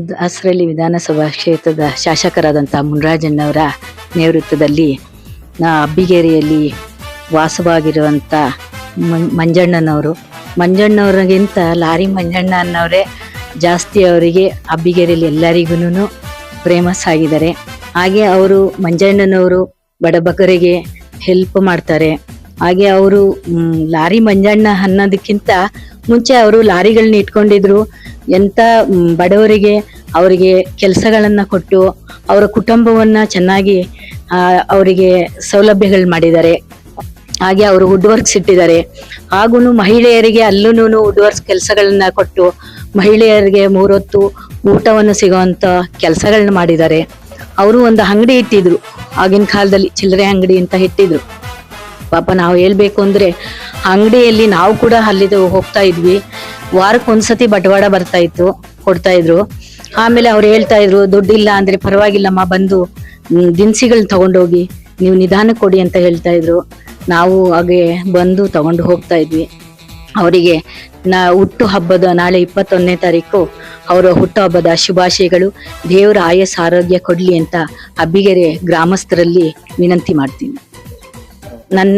ದಾಸರಳ್ಳಿ ವಿಧಾನಸಭಾ ಕ್ಷೇತ್ರದ ಶಾಸಕರಾದಂಥ ಮುನರಾಜಣ್ಣವರ ನೇತೃತ್ವದಲ್ಲಿ ಅಬ್ಬಿಗೇರಿಯಲ್ಲಿ ವಾಸವಾಗಿರುವಂಥ ಮಂಜಣ್ಣನವರು. ಮಂಜಣ್ಣವ್ರಿಗಿಂತ ಲಾರಿ ಮಂಜಣ್ಣ ಅನ್ನೋರೇ ಜಾಸ್ತಿ ಅವರಿಗೆ ಅಬ್ಬಿಗೇರಿಯಲ್ಲಿ ಎಲ್ಲರಿಗೂ ಫೇಮಸ್ ಆಗಿದ್ದಾರೆ ಹಾಗೆ ಅವರು ಮಂಜಣ್ಣನವರು ಬಡಬಗರಿಗೆ ಹೆಲ್ಪ್ ಮಾಡ್ತಾರೆ. ಹಾಗೆ ಅವರು ಲಾರಿ ಮಂಜಣ್ಣ ಅನ್ನೋದಕ್ಕಿಂತ ಮುಂಚೆ ಅವರು ಲಾರಿಗಳನ್ನ ಇಟ್ಕೊಂಡಿದ್ರು. ಎಂತ ಬಡವರಿಗೆ ಅವರಿಗೆ ಕೆಲಸಗಳನ್ನ ಕೊಟ್ಟು ಅವರ ಕುಟುಂಬವನ್ನ ಚೆನ್ನಾಗಿ ಅವರಿಗೆ ಸೌಲಭ್ಯಗಳು ಮಾಡಿದ್ದಾರೆ. ಹಾಗೆ ಅವರು ವುಡ್ ವರ್ಕ್ಸ್ ಇಟ್ಟಿದ್ದಾರೆ. ಹಾಗೂ ಮಹಿಳೆಯರಿಗೆ ಅಲ್ಲೂ ವುಡ್ ವರ್ಕ್ಸ್ ಕೆಲಸಗಳನ್ನ ಕೊಟ್ಟು ಮಹಿಳೆಯರಿಗೆ ಮೂರೊತ್ತು ಊಟವನ್ನು ಸಿಗುವಂತ ಕೆಲಸಗಳನ್ನ ಮಾಡಿದ್ದಾರೆ. ಅವರು ಒಂದು ಅಂಗಡಿ ಇಟ್ಟಿದ್ರು. ಆಗಿನ ಕಾಲದಲ್ಲಿ ಚಿಲ್ಲರೆ ಅಂಗಡಿ ಅಂತ ಇಟ್ಟಿದ್ರು. ಪಾಪ ನಾವು ಹೇಳ್ಬೇಕು ಅಂದ್ರೆ ಅಂಗಡಿಯಲ್ಲಿ ನಾವು ಕೂಡ ಅಲ್ಲಿ ಹೋಗ್ತಾ ಇದ್ವಿ. ವಾರಕ್ಕೆ ಒಂದ್ಸತಿ ಬಟವಾಡ ಬರ್ತಾ ಇತ್ತು, ಕೊಡ್ತಾ ಇದ್ರು. ಆಮೇಲೆ ಅವ್ರು ಹೇಳ್ತಾ ಇದ್ರು ದುಡ್ಡಿಲ್ಲ ಅಂದ್ರೆ ಪರವಾಗಿಲ್ಲಮ್ಮ, ಬಂದು ದಿನಸಿಗಳನ್ನ ತಗೊಂಡೋಗಿ ನೀವು ನಿಧಾನ ಕೊಡಿ ಅಂತ ಹೇಳ್ತಾ ಇದ್ರು. ನಾವು ಹಾಗೆ ಬಂದು ತಗೊಂಡು ಹೋಗ್ತಾ ಇದ್ವಿ. ಅವರಿಗೆ ನಾ ಹುಟ್ಟು ಹಬ್ಬದ ನಾಳೆ ಇಪ್ಪತ್ತೊಂದನೇ ತಾರೀಕು ಅವರ ಹುಟ್ಟು ಹಬ್ಬದ ಶುಭಾಶಯಗಳು. ದೇವರ ಆಯಸ್ ಆರೋಗ್ಯ ಕೊಡ್ಲಿ ಅಂತ ಅಬ್ಬಿಗೆರೆ ಗ್ರಾಮಸ್ಥರಲ್ಲಿ ವಿನಂತಿ ಮಾಡ್ತೀನಿ. ನನ್ನ